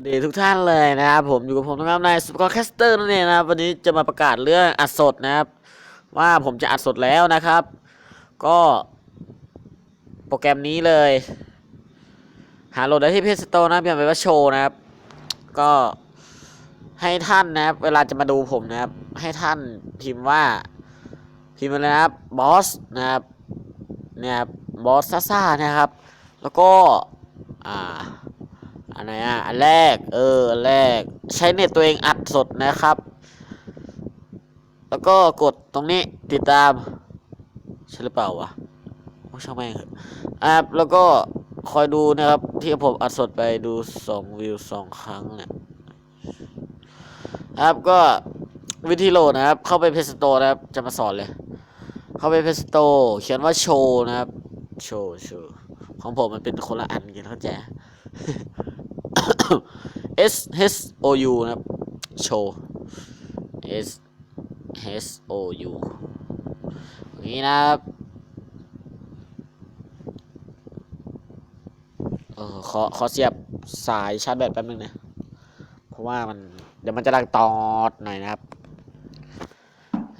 วัสดีทุกท่านเลยนะครับผมอยู่กับผมนะครับนายสปอร์แคสเตอร์นั่นเองนะครับวันนี้จะมาประกาศเรื่องอัดสดนะครับ ว่าผมจะอัดสดแล้วนะครับ ก็โปรแกรมนี้เลย หาโหลดได้ที่เพจสโตนะครับอย่างไปว่าโชว์นะครับ ก็ให้ท่านนะครับ เวลาจะมาดูผมนะครับ ให้ท่านพิมพ์ว่าพิมพ์มาเลยนะครับบอสนะครับเนี่ยบอสซ่าซ่านะครับ แล้วก็อ่า อันไหนอะ อันแรก เออ อันแรก ใช้เน็ตตัวเองอัดสดนะครับ แล้วก็กดตรงนี้ติดตาม ใช่หรือเปล่าวะโอ้ช่างแม่งเถอะอ่าแล้วก็คอยดูนะครับ ที่ผมอัดสดไปดูสองวิวสองครั้งเนี่ยครับก็วิธีโหลดนะครับ เข้าไปเพจสโตนะครับ จะมาสอนเลย เข้าไปเพจสโตเขียนว่าโชว์นะครับ โชว์โชว์ของผมมันเป็นคนละอันกันเข้าใจ S H O U นะครับ โชว์ S H O U อย่างนี้นะครับเออขอขอเสียบสายชาร์จแบตแป๊บนึงนะ เพราะว่ามันเดี๋ยวมันจะดังตอดหน่อยนะครับ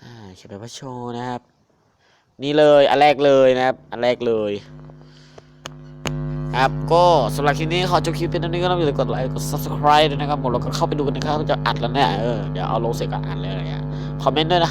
อ่าเขียนไปว่าโชว์นะครับ นี่เลยอันแรกเลยนะครับ อันแรกเลย ครับก็สำหรับคลิปนี้ขอจบคลิปเป็นเท่านี้ก็ต้องอย่าลืมกดไลค์กด subscribe ด้วยนะครับผมแล้วก็เข้าไปดูกันนะครับจะอัดแล้วเนี่ยเออเดี๋ยวเอาลงเสร็จก็อัดเลยอะไรเงี้ยคอมเมนต์ด้วยนะ